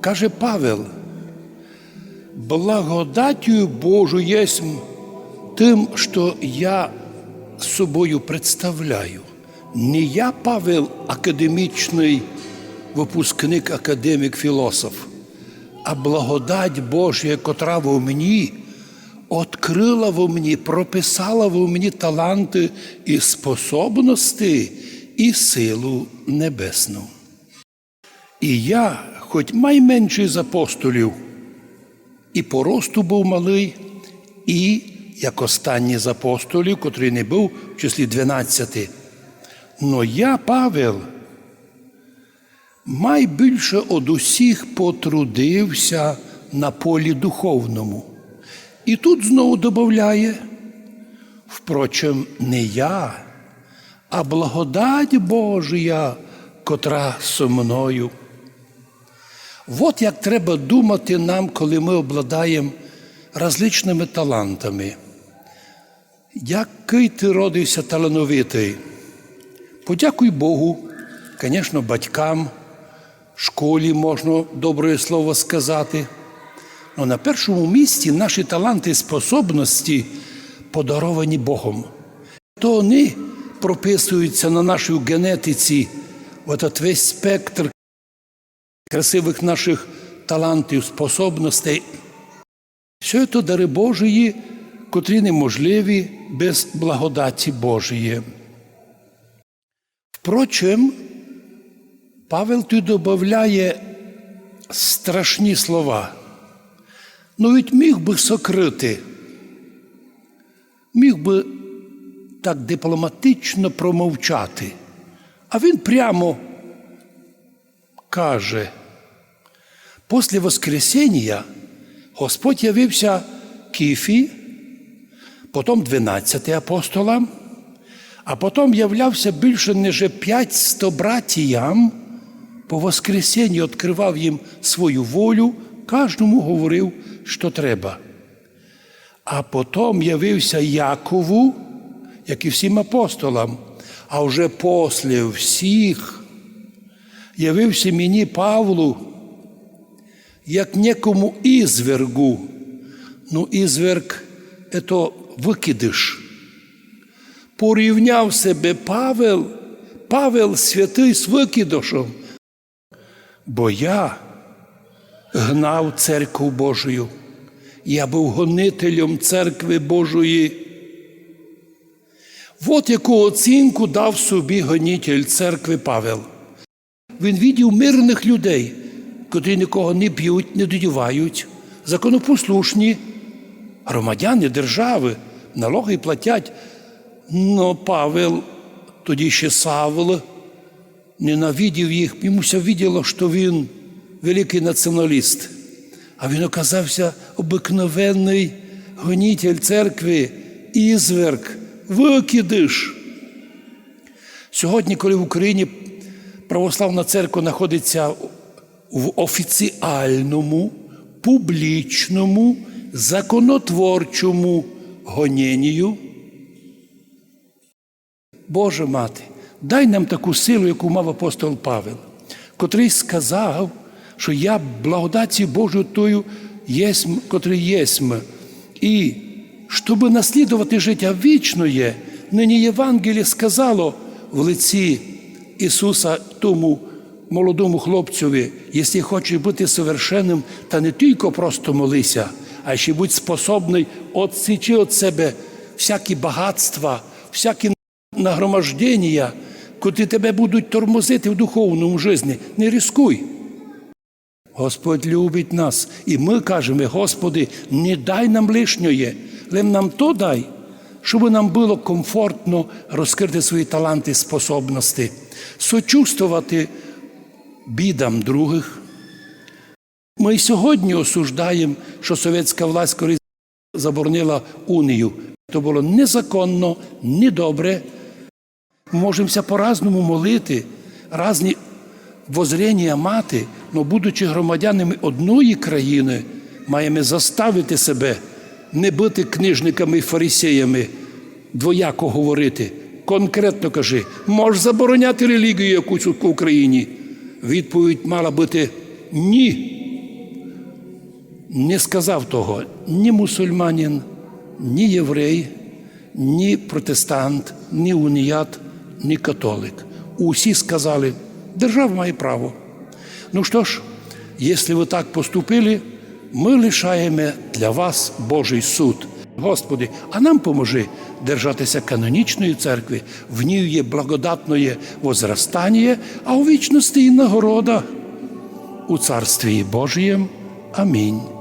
каже Павел, благодатью Божу єсмь тим, що я собою представляю. Не я Павел академічний випускник, академік, філософ, а благодать Божя, котра в мені открила в мені, прописала в мені таланти і способності і силу небесну. І я, хоч майменший з апостолів, і по росту був малий, і як останній з апостолів, котрий не був в числі дванадцяти. Но я, Павел, майбільше од усіх потрудився на полі духовному. І тут знову додає, впрочем, не я, а благодать Божия, котра со мною. От як треба думати нам, коли ми обладаємо различними талантами. Який ти родився талановитий? Подякуй Богу, звісно, батькам, школі можна добре слово сказати. Но на першому місці наші таланти і способності подаровані Богом. То вони прописуються на нашій генетиці, от весь спектр красивих наших талантів, способностей. Все це дари Божої, котрі неможливі без благодаті Божої. Впрочем, Павел тут додає страшні слова. Ну, ведь міг би сокрити, міг би так дипломатично промовчати. А він прямо каже, після Воскресіння Господь явився Кіфі, потім 12 апостолам, а потім являвся більше ніж 500 братіям, по Воскресінні відкривав їм свою волю, кожному говорив, що треба. А потім явився Якову, як і всім апостолам, а вже після всіх явився мені Павлу, як некому ізвергу. Ну, ізверг – це викидиш. Порівняв себе Павел, Павел святий з викидошем. Бо я гнав церкву Божою. Я був гонителем церкви Божої. От яку оцінку дав собі гонитель церкви Павел. Він відів мирних людей, котрі нікого не б'ють, не додівають, законопослушні, громадяни держави, налоги платять. Но Павел, тоді ще Савл, ненавидів їх, йомуся виділо, що він великий націоналіст. А він оказався обикновенний гонитель церкви, ізверг, викидиш. Сьогодні, коли в Україні православна церква знаходиться в офіціальному, публічному, законотворчому гоненню, Боже мати, дай нам таку силу, яку мав апостол Павел, котрий сказав, що я благодаті Божою тою єсмь, котрий єсмь. І щоб наслідувати життя вічне, нині Євангеліє сказало в лиці Ісуса тому молодому хлопцеві, якщо хочеш бути совершенним, та не тільки просто молися, а ще будь способний відсічи від себе всякі багатства, всякі нагромождення, коли тебе будуть тормозити в духовному житті. Не рискуй. Господь любить нас, і ми кажемо, Господи, не дай нам лишньої, але нам то дай, щоб нам було комфортно розкрити свої таланти способності, сочувствувати бідам других. Ми сьогодні осуждаємо, що совєтська власть коли заборонила унію. Це було незаконно, недобре. Можемося по-разному молити, різні воззрення мати, але будучи громадянами одної країни, маємо заставити себе не бути книжниками і фарисеями, двояко говорити. Конкретно кажи, можеш забороняти релігію якусь в Україні? Відповідь мала бути ні. не сказав того ні мусульманин, ні єврей, ні протестант, ні уніят, ні католик. Усі сказали, держава має право. Ну що ж, якщо ви так поступили, ми лишаємо для вас Божий суд. Господи, а нам поможи держатися канонічної церкви, в ній є благодатне возрастання, а у вічності і нагорода у Царстві Божієм. Амінь.